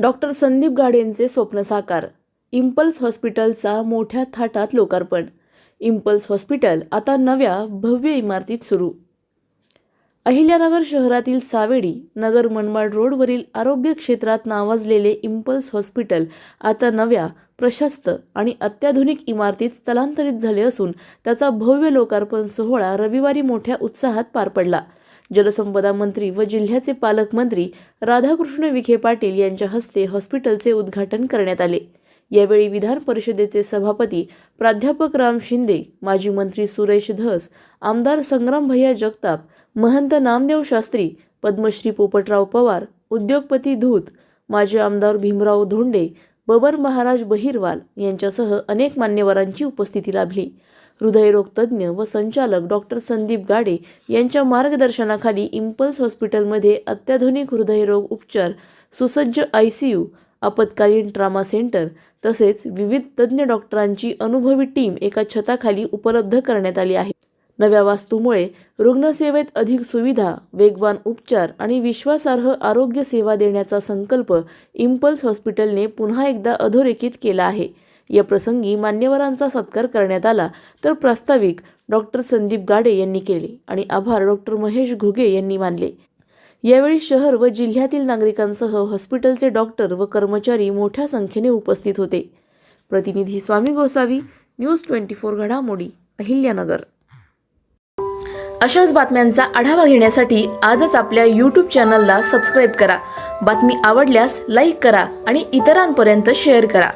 Doctor Sandeep गाडेंचे स्वप्न साकार. Impulse हॉस्पिटलचा मोठ्या थाटात लोकार्पण. इम्पल्स हॉस्पिटल आता नव्या भव्य इमारतीत सुरू. अहिल्यानगर शहरातील सावेडी नगर मनमाड रोडवरील आरोग्य क्षेत्रात नावाजलेले इम्पल्स हॉस्पिटल आता नव्या प्रशस्त आणि अत्याधुनिक इमारतीत स्थलांतरित झाले असून त्याचा भव्य लोकार्पण सोहळा रविवारी मोठ्या उत्साहात पार पडला. जलसंपदा मंत्री व जिल्ह्याचे पालकमंत्री राधाकृष्ण विखे पाटील यांच्या हस्ते हॉस्पिटलचे उद्घाटन करण्यात आले. यावेळी विधान परिषदेचे सभापती प्राध्यापक राम शिंदे माजी मंत्री सुरेश धस आमदार संग्राम भैया जगताप महंत नामदेव शास्त्री पद्मश्री पोपटराव पवार उद्योगपती धूत माजी आमदार भीमराव धोंडे बबर महाराज बहिरवाल यांच्यासह अनेक मान्यवरांची उपस्थिती लाभली. हृदयरोगतज्ञ व संचालक डॉक्टर संदीप गाडे यांच्या मार्गदर्शनाखाली इम्पल्स हॉस्पिटलमध्ये अत्याधुनिक हृदयरोग उपचार सुसज्ज आय सी यू आपत्कालीन ट्रामा सेंटर तसेच विविध तज्ज्ञ डॉक्टरांची अनुभवी टीम एका छताखाली उपलब्ध करण्यात आली आहे. नव्या वास्तूमुळे रुग्णसेवेत अधिक सुविधा वेगवान उपचार आणि विश्वासार्ह आरोग्य सेवा देण्याचा संकल्प इम्पल्स हॉस्पिटलने पुन्हा एकदा अधोरेखित केला आहे. या प्रसंगी मान्यवरांचा सत्कार करण्यात आला तर प्रास्ताविक डॉक्टर संदीप गाडे यांनी केले आणि आभार डॉक्टर महेश घुगे यांनी मानले. यावेळी शहर व जिल्ह्यातील नागरिकांसह हॉस्पिटलचे डॉक्टर व कर्मचारी मोठ्या संख्येने उपस्थित होते. प्रतिनिधी Swami Gosavi news twenty four घडामोडी अहिल्यानगर. अशाच बातम्यांचा आढावा घेण्यासाठी आजच आपल्या यूट्यूब चॅनलला सबस्क्राईब करा. बातमी आवडल्यास लाईक करा आणि इतरांपर्यंत शेअर करा.